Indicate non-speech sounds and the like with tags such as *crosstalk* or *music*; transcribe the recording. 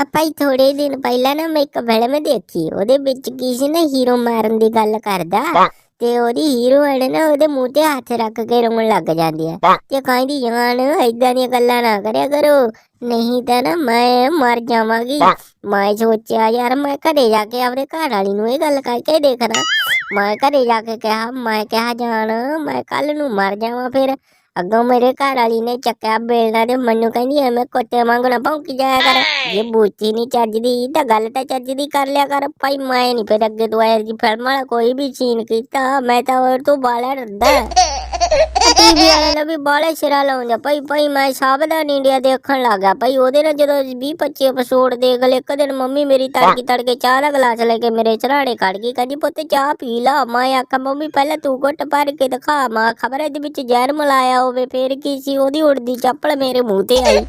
ਆਪਾਂ ਹੀ ਥੋੜੇ ਦਿਨ ਪਹਿਲਾਂ ਨਾ ਮੈਂ ਇੱਕ ਫਿਲਮ ਦੇਖੀ ਉਹਦੇ ਵਿੱਚ ਕੀ ਸੀ ਨਾ ਹੀਰੋ ਮਾਰਨ ਦੀ ਗੱਲ ਕਰਦਾ ਤੇ ਉਹਦੀ ਹੀਰੋਇਨ ਨਾ ਉਹਦੇ ਮੂੰਹ ਤੇ ਹੱਥ ਰੱਖ ਕੇ ਰੋਣ ਲੱਗ ਜਾਂਦੀ ਹੈ ਤੇ ਕਹਿੰਦੀ ਜਾਨ ਏਦਾਂ ਦੀਆਂ ਗੱਲਾਂ ਨਾ ਕਰਿਆ ਕਰੋ। ਨਹੀਂ ਤਾਂ ਨਾ ਮੈਂ ਮਰ ਜਾਵਾਂਗੀ। ਮੈਂ ਸੋਚਿਆ ਯਾਰ ਮੈਂ ਘਰੇ ਜਾ ਕੇ ਆਪਣੇ ਘਰ ਵਾਲੀ ਨੂੰ ਇਹ ਗੱਲ ਕਰਕੇ ਦੇਖਣਾ। ਮੈਂ ਘਰੇ ਜਾ ਕੇ ਕਿਹਾ ਮੈਂ ਕਿਹਾ ਜਾਨ ਮੈਂ ਕੱਲ ਨੂੰ ਮਰ ਜਾਵਾਂ ਫਿਰ। ਅੱਗੋਂ ਮੇਰੇ ਘਰ ਵਾਲੀ ਨੇ ਚੱਕਿਆ ਬੇਲਣਾ ਤੇ ਮੈਨੂੰ ਕਹਿੰਦੀ ਐਵੇਂ ਕੁੱਤੇ ਨਾ ਭੌਂਕੀ ਜਾਇਆ ਕਰ। ਜੇ ਬੂਚੀ ਨਹੀਂ ਚੱਜਦੀ ਤਾਂ ਗੱਲ ਤਾਂ ਚੱਜਦੀ ਕਰ ਲਿਆ ਕਰ। ਭਾਈ ਮੈਂ ਨਹੀਂ ਫਿਰ ਅੱਗੇ ਤੋਂ ਆਇਆ ਜੀ ਫਿਲਮ ਵਾਲਾ ਕੋਈ ਵੀ ਸੀਨ ਕੀਤਾ। ਮੈਂ ਤਾਂ ਉਹ ਤੋਂ ਬਾਲਾ ਡਰਦਾ। *laughs* ਟੀਵੀ ਵਾਲੇ ਨੇ ਵੀ ਬਾਲੇ ਸਿਰਾ ਲਾਉਂਦਾ ਭਾਈ ਭਾਈ ਮੈਂ ਸਾਵਧਾਨ ਇੰਡੀਆ ਦੇਖਣ ਲੱਗਾ ਭਾਈ ਉਹਦੇ ਨਾਲ ਜਦੋਂ 20 25 ਐਪੀਸੋਡ ਦੇਖ ਲਏ ਇੱਕ ਦਿਨ ਮੰਮੀ ਮੇਰੀ ਤੜਕੀ ਤੜਕੇ ਚਾਹ ਦਾ ਗਲਾਸ ਲੈ ਕੇ ਮੇਰੇ ਚਰਾੜੇ ਖੜ ਗਈ। ਕਹਿੰਦੀ ਪੁੱਤ ਚਾਹ ਪੀ ਲਾ। ਮੈਂ ਆਖਾਂ ਮੰਮੀ ਪਹਿਲਾਂ ਤੂੰ ਘੁੱਟ ਭਰ ਕੇ ਦਿਖਾ। ਮਾਂ ਖਬਰ ਇਹਦੇ ਵਿੱਚ ਜ਼ਹਿਰ ਮਿਲਾਇਆ ਹੋਵੇ ਫੇਰ ਕੀ ਸੀ? ਉਹਦੀ ਉੜਦੀ ਚੱਪਲ ਮੇਰੇ ਮੂੰਹ ਤੇ ਆਈ।